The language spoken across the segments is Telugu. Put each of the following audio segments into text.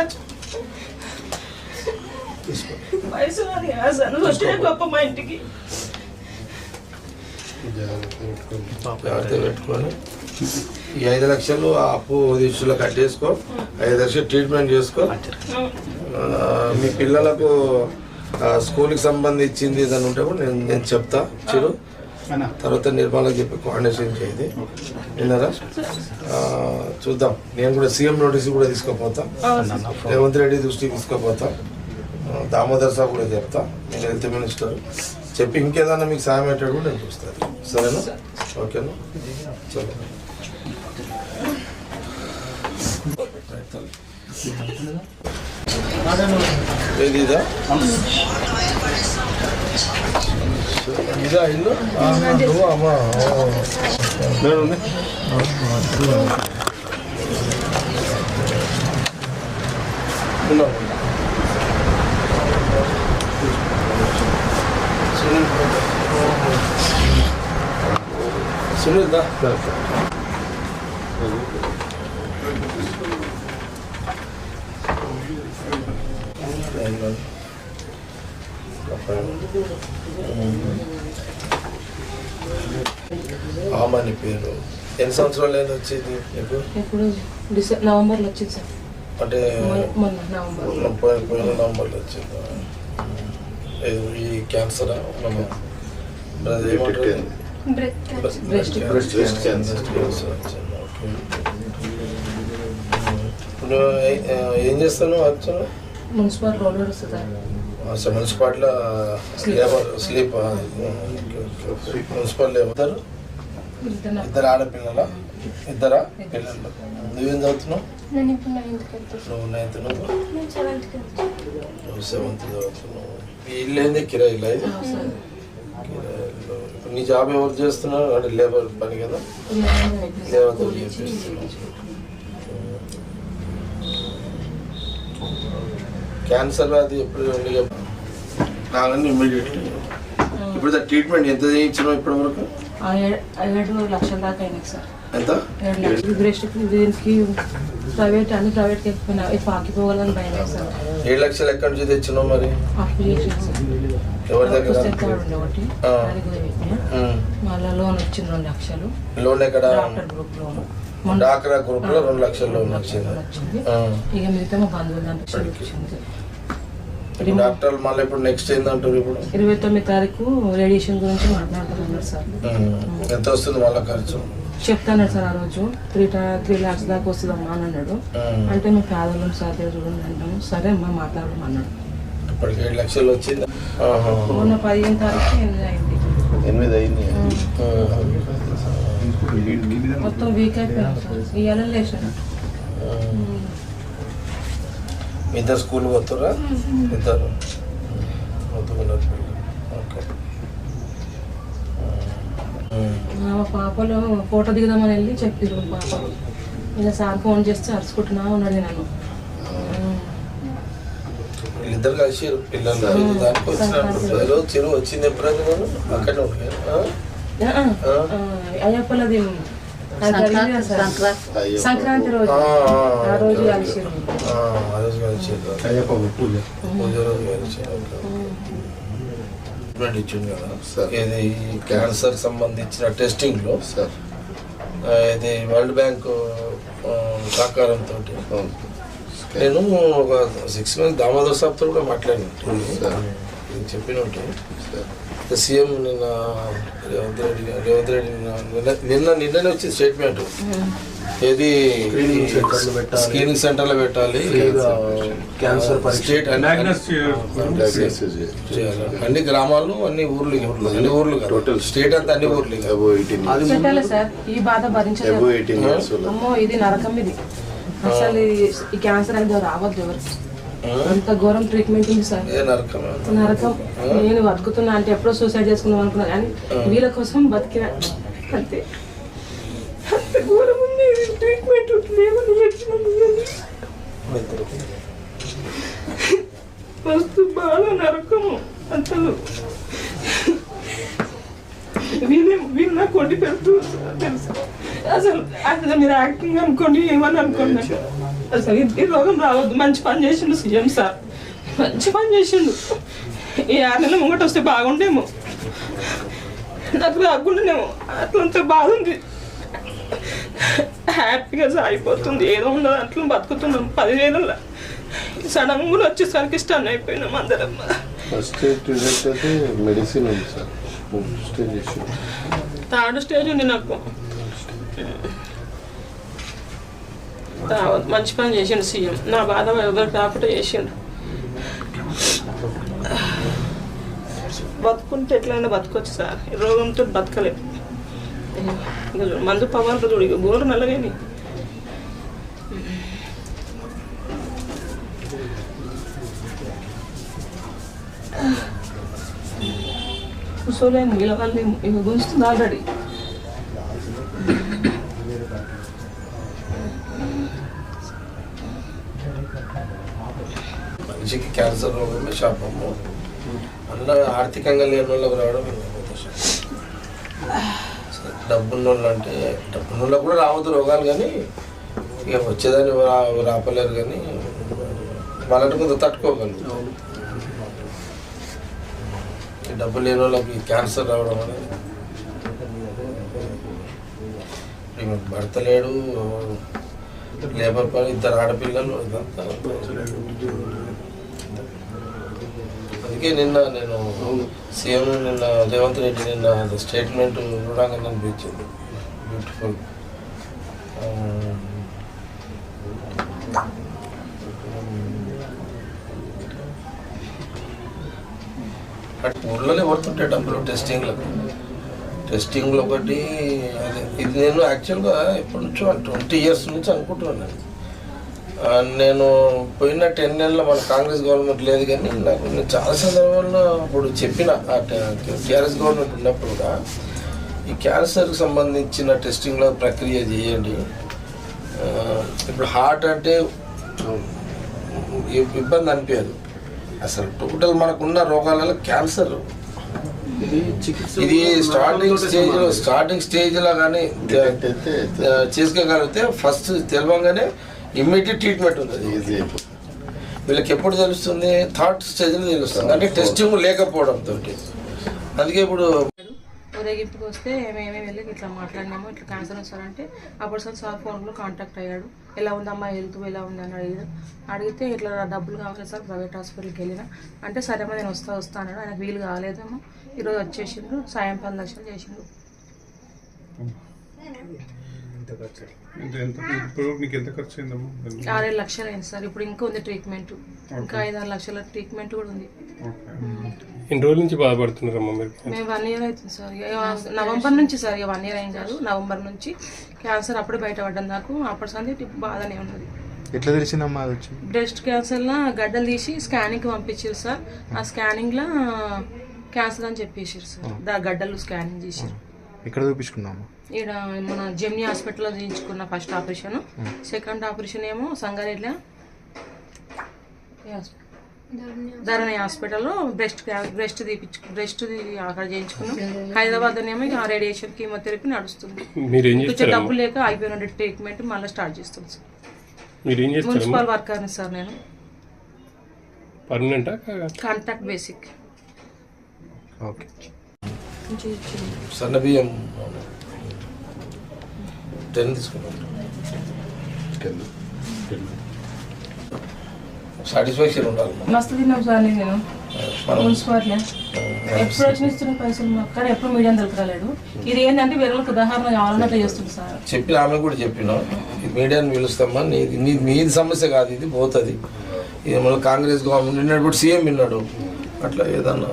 చచ్చి తీసుకో వయసు అది కాదు సార్ నువ్వు వచ్చే గొప్ప మా ఇంటికి. జాగ్రత్త పెట్టుకొని ఈ ఐదు లక్షలు ఆ అప్పు తీసులో కట్టేసుకో. ఐదు లక్షలు ట్రీట్మెంట్ చేసుకో. మీ పిల్లలకు స్కూల్కి సంబంధించింది ఏదైనా ఉంటే కూడా నేను నేను చెప్తా. చిరు తర్వాత నిర్మలకు చెప్పి కోఆర్డినేషన్ చేయండి. విన్నారా? చూద్దాం. నేను కూడా సీఎం నోటీస్ కూడా తీసుకుపోతా. రేవంత్ రెడ్డి దృష్టికి తీసుకుపోతా. దామోదర్ సాబ్ కూడా చెప్తా. నేను హెల్త్ మినిస్టర్. చెప్పి ఇంకేదన్నా మీకు సాయం అయ్యేటట్టు కూడా నేను చూస్తాను. సరేనా? ఓకేనా? చలో ఏది ఇదా ఇదా ఇల్లు ఆహా, నువ్వు అమ్మా ఓ. ఉన్నావు. సునీల్ సునీల్ దా ఆమని ఎన్ని సంవత్సరాలు అయినా వచ్చేది నీకు? ఇప్పుడు డిసెంబర్ నవంబర్లో వచ్చింది సార్. అంటే మొన్న- నవంబర్ పోయిన పోయిన నవంబర్లో వచ్చింది? ఈ క్యాన్సర్? మనం? బ్రెస్ట్ బ్రెస్ట్ క్యాన్సర్ ఇప్పుడు ఏ- చేస్తాను యాక్చువల్ మున్సిపల్ రోడ్ వస్తుంది సార్. మున్సిపాలిటీలో లేబర్ స్లీప్? Municipal labour. ఇద్దరు ఆడపిల్లల? ఇద్దరా? పిల్లలు నువ్వేం చదువుతున్నావు? నువ్వు నైన్త్ నువ్వు? సెవెంత్ చదువుతున్నావు. ఇల్లు ఏంది? కిరాయి ఇల్లు కిరాయిలో. ఇప్పుడు నీ జాబ్ ఎవరు చేస్తున్నారు? అంటే లేబర్ పని కదా? లేబర్తో చేపిస్తున్నావు క్యాన్సర్ అది ఎప్పుడు ఉండి నాగండి ఇమ్మీడియట్లీ ఇప్పుడు ట్రీట్మెంట్ ఎంత చేయించినావు ఇప్పటి వరకు ఏడు లక్షల దాకా అయినాయి సార్. ఏడు లక్షలు. దీనికి ప్రైవేట్ అన్ని ప్రైవేట్కి వెళ్ళిపోయినా ఇప్పుడు ఆగిపోవాలని భయం సార్. ఏడు లక్షలు ఎక్కడి నుంచి తెచ్చినావు మరి? అప్పు సార్. ఎవరి దగ్గర? ఉండే ఒకటి. మళ్ళీ లోన్ వచ్చింది రెండు లక్షలు. లోన్ ఎక్కడ? Group loan. డాక్రా గ్రూప్లో రెండు లక్షల లోన్ వచ్చింది. ఇక మిగతా మా బంధువులు వచ్చింది డాక్టర్లు మళ్ళీ ఇప్పుడు నెక్స్ట్ ఏందంటారు ఇప్పుడు? ఇరవై తొమ్మిది తారీఖు రేడియేషన్ గురించి మాట్లాడుతున్నారు సార్. ఎంత వస్తుంది వాళ్ళ ఖర్చు? చెప్తాను సార్ ఆ రోజు. త్రీ త్రీ ల్యాక్స్ దాకా వస్తుందమ్మా అని అన్నాడు. అంటే మేము పేదవాళ్ళం సార్ చూడండి అంటాము సరే అమ్మా మాట్లాడడం అన్నాడు. ఇప్పటికి ఏడు లక్షలు వచ్చింది. మొన్న పదిహేను తారీఖు ఎనిమిది అయింది. ఎనిమిది అయింది. మొత్తం వీక్ అయిపోయాం సార్. ఇవాళ లేచాను మీ ఇద్దరు స్కూల్ పోతురా ఇద్దరు. ఓకే. మా పాపలో ఫోటో దిగుదామని వెళ్ళి చెప్పారు పాప. ఇలా సార్ ఫోన్ చేస్తే అరుచుకుంటున్నా ఉన్నాడు నన్ను. వీళ్ళిద్దరు కలిసి పిల్లలు దానికి వచ్చినప్పుడు ఈరోజు చెరువు వచ్చింది ఎప్పుడైనా నేను అక్కడే ఉంటాను అయ్యప్పలది. సంక్రాంతి రోజు. ఆ రోజు కలిసిరు ఆ రోజు కలిసి అయ్యప్ప పూజ. పూజ రోజు కలిసి ట్రీట్మెంట్ ఇచ్చింది కదా. సార్. ఇది క్యాన్సర్ సంబంధించిన టెస్టింగ్లో సార్. ఆ, ఇది వరల్డ్ బ్యాంక్ సహకారంతో నేను ఒక సిక్స్ మంత్స్ దామోదర్ సాబ్తో కూడా మాట్లాడాను సార్. నేను చెప్పిన ఉంటే సార్. సీఎం నిన్న రేవంత్ రెడ్డి గారు- రేవంత్ రెడ్డి నిన్న నిన్న నిన్ననే వచ్చింది స్టేట్మెంట్. ఏది. స్క్రీనింగ్ సెంటర్లో పెట్టాలి. క్యాన్సర్ స్టేట్ డయాగ్నోసిస్ చేయాలి. అన్ని గ్రామాలు అన్ని ఊర్లు. అన్ని ఊర్లు కాదు. Total. స్టేట్ అంతా అన్ని ఊర్లు ఈ బాధ అమ్మో ఇది నరకం ఇది. అసలు ఈ- ఈ క్యాన్సర్ అనేది రావద్దు ఎవరికి ఆ? అంత ఘోరం ట్రీట్మెంట్ ఉంది సార్. ఏ నరకం? అంత. నరకం నేను బతుకుతున్నా అంటే ఎప్పుడో సూసైడ్ చేసుకుందాం అనుకున్నా కానీ వీళ్ళ కోసం బతికిన అంతే. అంత ఘోరం ట్రీట్మెంట్ లేవని చెప్పినది ఫస్ట్ బాగా నరకము అసలు వీళ్ళే వీళ్ళు నాకు కొట్టి పెడుతూ తెలుసు? అసలు అసలు మీరు యాక్టింగ్ అనుకోండి ఏమని అనుకోండి? అసలు ఈ రోగం రావద్దు. మంచి పని చేసిండు సీఎం సార్. మంచి పని చేసిండు. ఈ ఆరు నెలల ముంగట వస్తే బాగుండేమో. నాకు రాకుండానేమో. అట్లంత బాగుంది. హ్యాపీగా సాగిపోతుంది. ఏదో ఉండదు అట్లా బతుకుతున్నాం. పదివేలలో సడన్ కూడా వచ్చేసరికి స్టన్ అయిపోయినాం అందరం. ఫస్ట్ రిజల్ట్ అయితే మెడిసిన్ ఉంది సార్. స్టేజ్ థర్డ్ స్టేజ్ ఉంది నాకు. మంచి పని చేసిండు సీఎం. నా బాధ ఎవరికి రాకుండా చేసిండు. బతుకుంటే ఎట్లయినా బతకొచ్చు సార్. రోగంతో బతకలేదు మందు పవర్ చూడు ఇక గోరు నల్లగని కూర్చోలేను నిలవాలి ఇక గుంజుతుంది ఆల్రెడీ. మనిషికి క్యాన్సర్ రోగమే శాపము. అందులో ఆర్థికంగా లేని వాళ్ళకి రావడం ఇంకా పెద్ద శాపం. సరే, డబ్బున్నోళ్ళు అంటే డబ్బున్న కూడా రావద్దు రోగాలు కానీ ఇక వచ్చేదాన్ని రా- రాపలేరు కానీ వాళ్ళని కొంత తట్టుకోగలరు. డబ్బు లేని వాళ్ళకి క్యాన్సర్ రావడం అనేది భర్త లేడు లేబర్ పని ఇద్దరు ఆడపిల్లలు ఇదంతా. అందుకే నిన్న నేను సీఎం నిన్న రేవంత్ రెడ్డి నిన్న స్టేట్మెంట్ చూడగానే అనిపించింది బ్యూటిఫుల్ ఊళ్ళోనే పడుతుంటాయి డబ్బులు టెస్టింగ్లకు టెస్టింగ్లో ఒకటి అదే ఇది నేను యాక్చువల్గా ఎప్పటి నుంచో ట్వంటీ ఇయర్స్ నుంచి అనుకుంటున్నాను నేను పోయిన టెన్ నెలలో మన కాంగ్రెస్ గవర్నమెంట్ లేదు కానీ నాకు నేను చాలా సందర్భాల్లో ఇప్పుడు చెప్పిన టీఆర్ఎస్ గవర్నమెంట్ ఉన్నప్పుడు కూడా ఈ క్యాన్సర్కి సంబంధించిన టెస్టింగ్లో ప్రక్రియ చేయండి ఇప్పుడు హార్ట్ అంటే ఇబ్బంది అనిపించదు అసలు టోటల్ మనకున్న రోగాలలో క్యాన్సర్ ఇది ఇది స్టార్టింగ్ స్టేజ్ స్టార్టింగ్ స్టేజ్లో కానీ అయితే చేసుకోగలిగితే ఫస్ట్ తెలవంగానే ఇమ్మీడియట్ ట్రీట్మెంట్ ఉంది. ఈజీ అయిపోతుంది. వీళ్ళకి ఎప్పుడు తెలుస్తుంది? థర్డ్ స్టేజ్లో తెలుస్తుంది. అంటే టెస్టింగ్ లేకపోవడం తోటి. అందుకే ఇప్పుడు ఊరేగింపుకి వస్తే మేమే వెళ్ళి ఇట్లా మాట్లాడినాము. ఇట్లా క్యాన్సర్ వస్తారంటే అప్పుడు సార్ సార్ ఫోన్లో కాంటాక్ట్ అయ్యాడు. ఎలా ఉందమ్మా? హెల్త్ ఎలా ఉంది? అని అడిగాడు. అడిగితే ఇట్లా డబ్బులు కావాలి సార్ ప్రైవేట్ హాస్పిటల్కి వెళ్ళిన. అంటే సరేమ్మా నేను వస్తా వస్తా అన్నాడు. ఆయనకు వీలు కాలేదేమో. ఈరోజు వచ్చేసిండు సాయం పది లక్షలు చేసిండు. ఎంత ఎంత? ఇప్పుడు నీకు ఎంత ఖర్చు అయిందమ్మా? ఆరేడు లక్షలు అయింది సార్. ఇప్పుడు ఇంకా ఉంది ట్రీట్మెంట్ ఇంకా ఐదు ఆరు లక్షల ట్రీట్మెంట్ కూడా ఉంది. ఎన్ని రోజుల నుంచి బాధపడుతున్నారమ్మా మీరు? మేము వన్ ఇయర్ అవుతుంది సార్. ఇక నవంబర్ నుంచి సార్ ఇక వన్ ఇయర్ అయింది కాదు. నవంబర్ నుంచి క్యాన్సర్ అప్పుడే బయటపడ్డం నాకు అప్పటి సంది బాగానే ఉన్నది. ఎట్లా తెలిసిందమ్మా అది వచ్చి? బ్రెస్ట్ క్యాన్సర్లో గడ్డలు తీసి స్కానింగ్కి పంపించారు సార్. ఆ స్కానింగ్లో క్యాన్సర్ అని చెప్పేసారు సార్. దా గడ్డలు స్కానింగ్ చేసారు ఎక్కడ చూపించుకున్నాము? ఈడ మన జెమ్నీ హాస్పిటల్లో చేయించుకున్న ఫస్ట్ ఆపరేషన్. సెకండ్ ఆపరేషన్ ఏమో హాస్పిటల్? ధరణి హాస్పిటల్లో బ్రెస్ట్ బ్రెస్ట్ తీపించు బ్రెస్ట్ అక్కడ చేయించుకున్నాం. హైదరాబాద్ ఏమో ఇక రేడియేషన్ కీమోథెరపీ నడుస్తుంది. మీరు ఏం కొంచెం చేస్తారమ్మా డబ్బు లేక అయిపోయిన ట్రీట్మెంట్ మళ్ళీ స్టార్ట్ చేస్తాం సార్. మీరు ఏం చేస్తారమ్మా మున్సిపల్ వర్కర్ని సార్ నేను. పర్మనెంటా కాంట్రాక్ట్ బేసిక్. ఓకే. సన్న బియ్యం. టెన్ తీసుకున్నాం. సాటిస్ఫాక్షన్ ఉండాలి. మస్తు తిన్నాం సార్ నేను. మనం మున్సిపాలిటీ ఎప్పుడు వచ్చిన ఇస్తున్న పైసలు మాకు కానీ ఎప్పుడు మీడియం దొరకలేడు ఇది ఏంటంటే వేరే ఉదాహరణ కావాలన్నట్టు చేస్తుంది సార్. చెప్పిన ఆమె కూడా చెప్పిన ఈ మీడియాని పిలుస్తామా? నీది నీ నీది సమస్య కాదు ఇది పోతుంది. ఇది మళ్ళీ కాంగ్రెస్ గవర్నమెంట్ నిన్నప్పుడు సీఎం విన్నాడు. అట్లా ఏదన్నా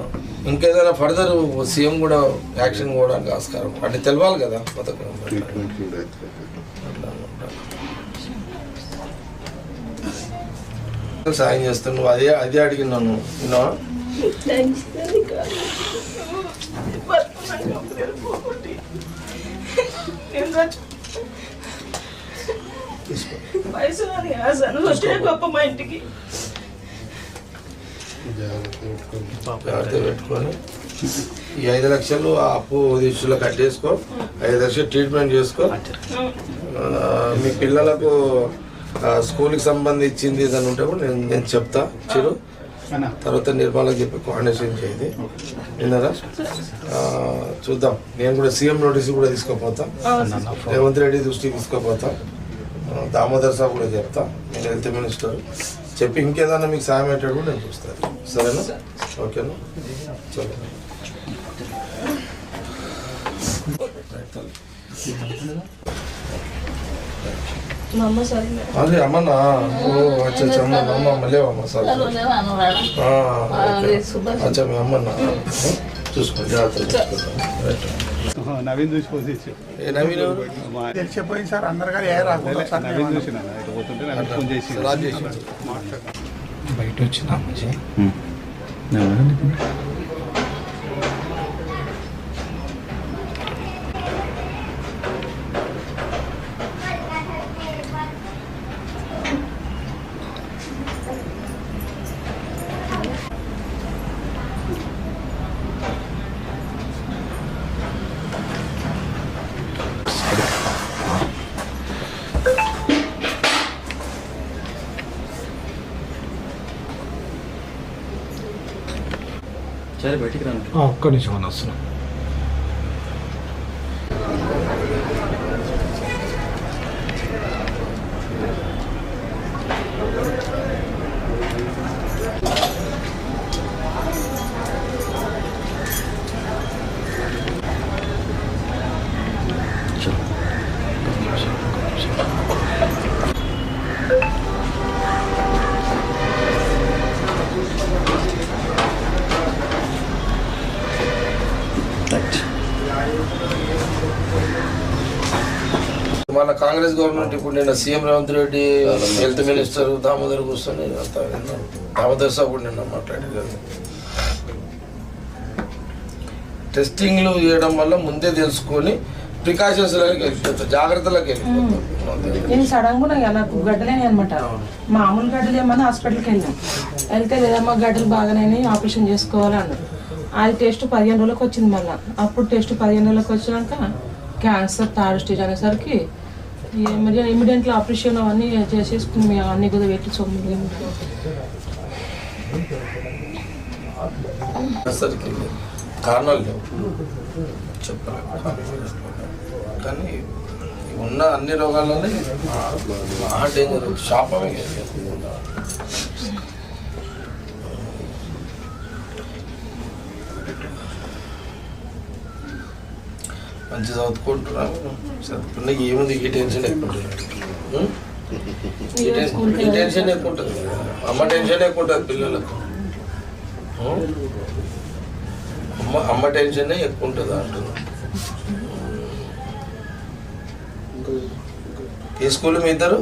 ఇంకేదైనా ఫర్దర్ సీఎం కూడా యాక్షన్ కూడా ఆస్కారం. అంటే తెలవాలి కదా పథకం. సాయం చేస్తాను నువ్వు అదే అదే అడిగినాను ఆశను వచ్చే గొప్ప మా ఇంటికి. జాగ్రత్త పెట్టుకొని ఈ ఐదు లక్షలు ఆ అప్పు దిశలో కట్టేసుకో ఐదు లక్షలు ట్రీట్మెంట్ చేసుకో. మీ పిల్లలకు స్కూల్కి సంబంధించింది ఏదైనా ఉంటే కూడా నేను నేను చెప్తా. చిరు. తర్వాత నిర్మలకి చెప్పి కోఆర్డినేషన్ చేయదు విన్నారా? చూద్దాం. నేను కూడా సీఎం నోటీస్ కూడా తీసుకోపోతా. రేవంత్ రెడ్డి దృష్టికి తీసుకోపోతా. దామోదర్ సాబ్ కూడా చెప్తా. నేను హెల్త్ మినిస్టర్ చెప్పి ఇంకేదన్నా మీకు సాయం అయ్యేటట్టు కూడా నేను చూస్తాను. సరేనా? ఓకేనా? సరే. అదే అమ్మనా? ఓ అచ్చా అచ్చా అమ్మ అమ్మ అమ్మ లేవమ్మ సార్ ఆ, ఓకే. అచ్చా మీ అమ్మన్నా చూసుకోండి జాగ్రత్త చూసుకుంటాం రైట్. నవీన్ చూసి ఫోన్ చేసి. ఏ నవీన్? ఎవరు? తెలిసిపోయింది సార్ అందరు ఏ రాకుండా సార్ నవీన్ చూసిన ఇటు పోతుంటే నవీన్ ఫోన్ చేసి. రాజ్ చేసి బయట బయటికి అమ్మాజీ ఒక్క నిమిషం అని కాంగ్రెస్ గవర్నమెంట్ ఇప్పుడు నిన్న CM Revanth Reddy health minister Damodar కూర్చొని అంతా విన్నాను దామోదర్ సాబ్ కూడా నిన్న మాట్లాడారు. టెస్టింగ్లు చేయడం వల్ల ముందే తెలుసుకొని ప్రికాషన్స్ వెళ్ళిపోతాం జాగ్రత్తలకు వెళ్ళిపోతాం. నేను సడన్గా నాకు గడ్డలేని అనమాట మామూలు గడ్డలు ఏమన్నా హాస్పిటల్కి వెళ్ళాం. వెళ్తే లేదమ్మా గడ్డలు బాగానే ఆపరేషన్ చేసుకోవాలి అన్నారు అది టెస్ట్ పదిహేను రోజులకు వచ్చింది మళ్ళీ. అప్పుడు టెస్ట్ పదిహేను రోజులకు వచ్చినాక క్యాన్సర్ థర్డ్ స్టేజ్ అనేసరికి ఇమీడియట్లీ ఆపరేషన్ అవన్నీ చేసేసుకుని మేము అన్ని కూడా పెట్టి సరికి కారణాలు లేవు. చెప్పలేము. కానీ ఉన్న అన్ని రోగాల్లోనే మహా డేంజర్ శాపమే మంచి చదువుకుంటున్నాను చదువుకున్నా ఏముంది? ఈ టెన్షన్ ఎక్కువ ఉంటుంది? ఈ టెన్- ఈ టెన్షన్ ఎక్కువ ఉంటుంది. అమ్మ టెన్షన్ ఎక్కువ ఉంటుంది పిల్లలకు? అమ్మ అమ్మ టెన్షన్ ఎక్కువ ఉంటుంది అంటున్నా ఏ స్కూల్ మీ ఇద్దరు?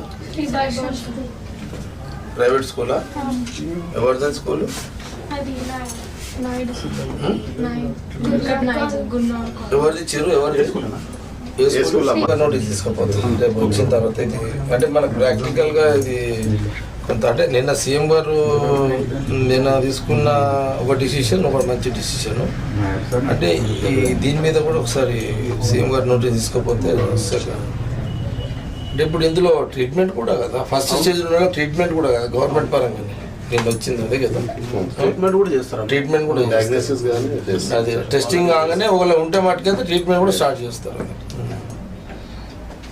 ప్రైవేట్ స్కూలా? ఎవరిదా స్కూల్? గున్నాడు ఎవరిది? చిరు నోటీస్ తీసుకుపోతుంది రేపు వచ్చిన తర్వాత ఇది అంటే మనకు ప్రాక్టికల్గా ఇది కొంత అంటే నిన్న సీఎం గారు నిన్న తీసుకున్న ఒక డిసిషన్ ఒక మంచి డిసిషన్. అంటే ఈ దీని మీద కూడా ఒకసారి సీఎం గారు నోటీస్ తీసుకపోతే. అంటే ఇప్పుడు ఇందులో ట్రీట్మెంట్ కూడా కదా. ఫస్ట్ స్టేజ్ ట్రీట్మెంట్ కూడా కదా గవర్నమెంట్ పరంగా నిన్న వచ్చింది అదే కదా. ట్రీట్మెంట్ కూడా చేస్తారు? ట్రీట్మెంట్ కూడా అది టెస్టింగ్ కాగానే ఒకవేళ ఉంటే మటుకైతే ట్రీట్మెంట్ కూడా స్టార్ట్ చేస్తారు.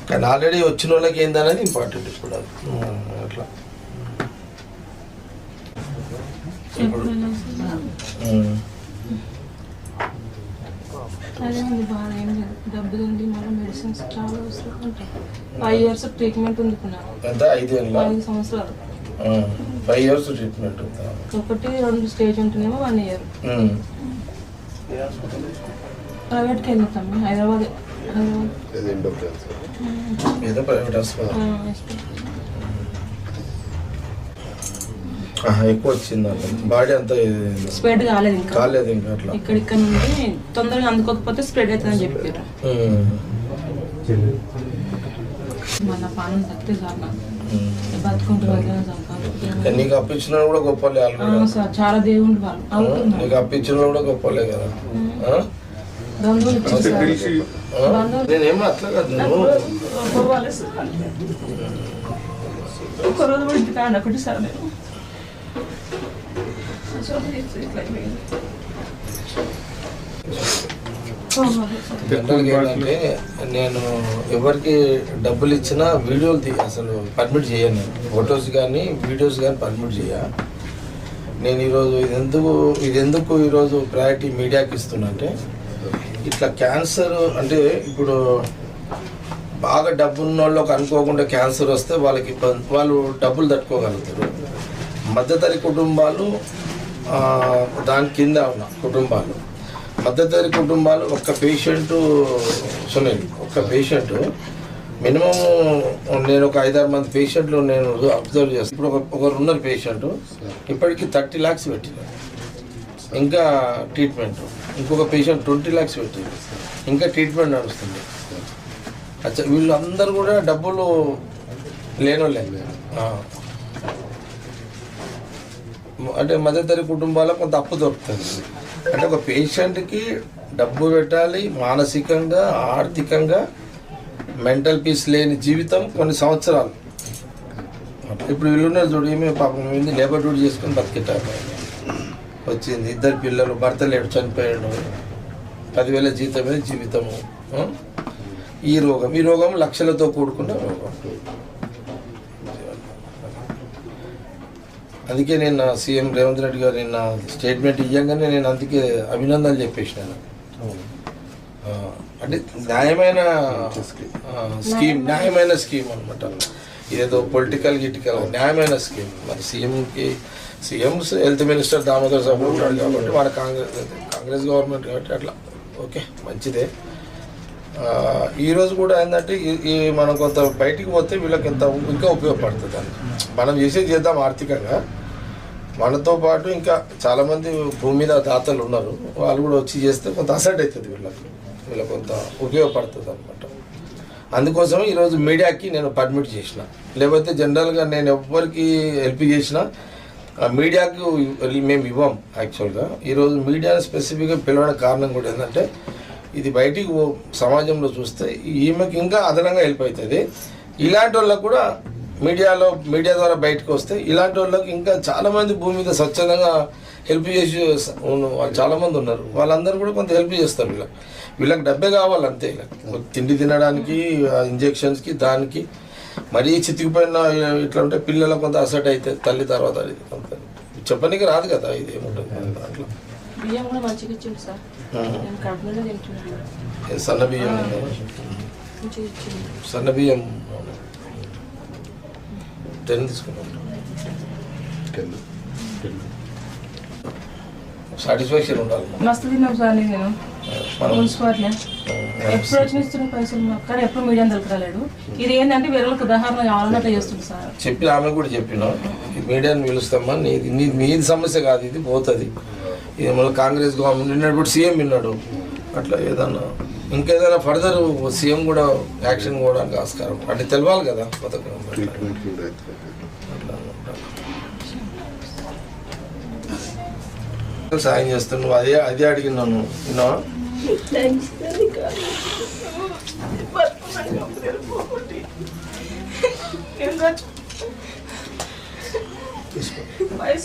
కానీ ఆల్రెడీ వచ్చిన వాళ్ళకి ఏందనేది ఇంపార్టెంట్ ఇప్పుడు అది. ఉమ్, అట్లా. ఇప్పుడు ఉమ్, అదే ఉంది బాగా ఏం లేదు. డబ్బులు ఉంది మళ్ళీ మెడిసిన్స్ చాలా అవసరం ఉంటాయి. ఫైవ్ ఇయర్స్ ట్రీట్మెంట్ ఉందుకున్నాను ఎంత ఐదు సంవత్సరాలు. ఫైవ్ ఇయర్స్ ట్రీట్మెంట్ ఒకటి రెండు స్టేజ్ ఉంటేనేమో వన్ ఇయర్. ప్రైవేట్కి వెళ్తాం హైదరాబాద్ ఏదో ప్రైవేట్ హాస్పిటల్ ఆ, ఎస్పీ. ఆహా, ఎక్కువ వచ్చింది అంట బాడీ అంతా స్ప్రెడ్ కాలేదు ఇంకా. కాలేదు ఇంకా అట్లా. ఇక్కడ ఇక్కడ నుండి తొందరగా అందుకోకపోతే స్ప్రెడ్ అవుతుందని చెప్పారు. ఉమ్, మళ్ళీ పానం తగ్గితే చాలు. నాకు. అప్పించిన కూడా గొప్పలే చాలా దేవుడు వాళ్ళు. నీకు అప్పించిన కూడా గొప్పలే కదా? నేనేమో అట్లా కాదు. ఒక రోజు కూడా ఇంటికి ఒకటి సార్ నేను. ఇట్లా. జనరల్గా ఏంటంటే నేను ఎవరికి డబ్బులు ఇచ్చినా వీడియోలు తీ అసలు పర్మిట్ చేయను నేను. ఫొటోస్ కానీ వీడియోస్ కానీ పర్మిట్ చేయ. నేను ఈరోజు ఇది ఎందుకు ఇది ఎందుకు ఈరోజు ప్రయారిటీ మీడియాకి ఇస్తున్నా అంటే ఇట్లా క్యాన్సర్ అంటే ఇప్పుడు బాగా డబ్బు ఉన్న వాళ్ళకి అనుకోకుండా క్యాన్సర్ వస్తే వాళ్ళకి ఇబ్బంది వాళ్ళు డబ్బులు తట్టుకోగలుగుతారు. మధ్యతరి కుటుంబాలు దాని కింద ఉన్న కుటుంబాలు. మధ్యతరి కుటుంబాలు ఒక్క పేషెంట్ సునీల్ ఒక్క పేషెంట్ మినిమం నేను ఒక ఐదారు మంది పేషెంట్లు నేను అబ్జర్వ్ చేస్తాను ఇప్పుడు ఒక ఒకరు ఉన్నారు పేషెంట్ ఇప్పటికీ థర్టీ ల్యాక్స్ పెట్టినారు ఇంకా ట్రీట్మెంట్ ఇంకొక పేషెంట్ ట్వంటీ ల్యాక్స్ పెట్టింది ఇంకా ట్రీట్మెంట్ నడుస్తుంది. అచ్చా వీళ్ళందరూ కూడా డబ్బులు లేనోళ్ళే. అంటే మధ్యతరి కుటుంబాల కొంత అప్పు దొరుకుతుంది. అంటే ఒక పేషెంట్కి డబ్బు పెట్టాలి మానసికంగా ఆర్థికంగా మెంటల్ పీస్ లేని జీవితం కొన్ని సంవత్సరాలు. ఇప్పుడు వీళ్ళున్నారు చూడు ఏమే పాపం ఏంది లేబర్ డ్యూటీ చేసుకుని బతికెట్టారు వచ్చింది ఇద్దరు పిల్లలు భర్త లేడు చనిపోయాడు. పదివేల జీతమే జీవితము ఈ రోగం ఈ రోగం లక్షలతో కూడుకున్న రోగం. అందుకే నేను సీఎం రేవంత్ రెడ్డి గారు నిన్న స్టేట్మెంట్ ఇవ్వగానే నేను అందుకే అభినందనలు చెప్పేసినాను. అంటే న్యాయమైన స్కీమ్ న్యాయమైన స్కీమ్ అనమాట ఏదో పొలిటికల్ గిటికల్ న్యాయమైన స్కీమ్. మరి సీఎంకి సీఎం హెల్త్ మినిస్టర్ దామోదర్ సభ ఉంటాడు కాబట్టి మన కాంగ్రెస్ కాంగ్రెస్ గవర్నమెంట్ కాబట్టి అట్లా. ఓకే మంచిదే. ఈరోజు కూడా ఏంటంటే ఈ- మనం కొంత బయటికి పోతే వీళ్ళకి ఎంత ఇంకా ఉపయోగపడుతుంది అని. మనం చేసేది చేద్దాం ఆర్థికంగా. మనతో పాటు ఇంకా చాలామంది భూమి మీద దాతలు ఉన్నారు. వాళ్ళు కూడా వచ్చి చేస్తే కొంత అసెట్ అవుతుంది వీళ్ళకి. వీళ్ళకి కొంత ఉపయోగపడుతుంది అనమాట అందుకోసం ఈరోజు మీడియాకి నేను పర్మిట్ చేసిన. లేకపోతే జనరల్గా నేను ఎవ్వరికి హెల్ప్ చేసిన ఆ మీడియాకు మేము ఇవ్వం యాక్చువల్గా. ఈరోజు మీడియాని స్పెసిఫిక్గా పిలవడానికి కారణం కూడా ఏంటంటే ఇది బయటికి సమాజంలో చూస్తే ఈమెకి ఇంకా అదనంగా హెల్ప్ అవుతుంది ఇలాంటి వాళ్ళకు కూడా మీడియాలో మీడియా ద్వారా బయటకు వస్తే ఇలాంటి వాళ్ళకి ఇంకా చాలామంది భూమి మీద స్వచ్ఛందంగా హెల్ప్ చేసి వాళ్ళు చాలామంది ఉన్నారు. వాళ్ళందరూ కూడా కొంత హెల్ప్ చేస్తారు వీళ్ళకి వీళ్ళకి డబ్బే కావాలి అంతే తిండి తినడానికి ఇంజెక్షన్స్కి దానికి. మరీ చితికిపోయిన ఇట్లా ఉంటే పిల్లలకు కొంత అసెట్ అయితే తల్లి తర్వాత అది కొంత చెప్పనీకి రాదు కదా ఇది ఏముంటుంది అట్లా సన్న బియ్యం సన్న బియ్యం టెన్ సాటిస్ఫాక్షన్ ఉండాలి. మస్తు తిన్నాం సార్ నేను. మనం మున్సిపాలిటీ ఎప్పుడు వచ్చిన ఇస్తున్న పైసలు మాకు కానీ ఎప్పుడు మీడియా దొరకరాలేడు ఇది ఏంటంటే వేరే వాళ్ళకి ఉదాహరణ కావాలన్నట్టు చేస్తుంది సార్. చెప్పి ఆమె కూడా చెప్పిన మీడియాని పిలుస్తామా? నీది నీది సమస్య కాదు ఇది పోతుంది. ఇది మళ్ళీ కాంగ్రెస్ గవర్నమెంట్ నిన్నప్పుడు సీఎం విన్నాడు. అట్లా ఏదన్నా ఇంకేదైనా ఫర్దర్ సీఎం కూడా యాక్షన్ కూడా ఆస్కారం. అంటే తెలవాలి కదా పథకం. సాయం చేస్తున్నావు. అదే అదే అడిగినాను పైసలు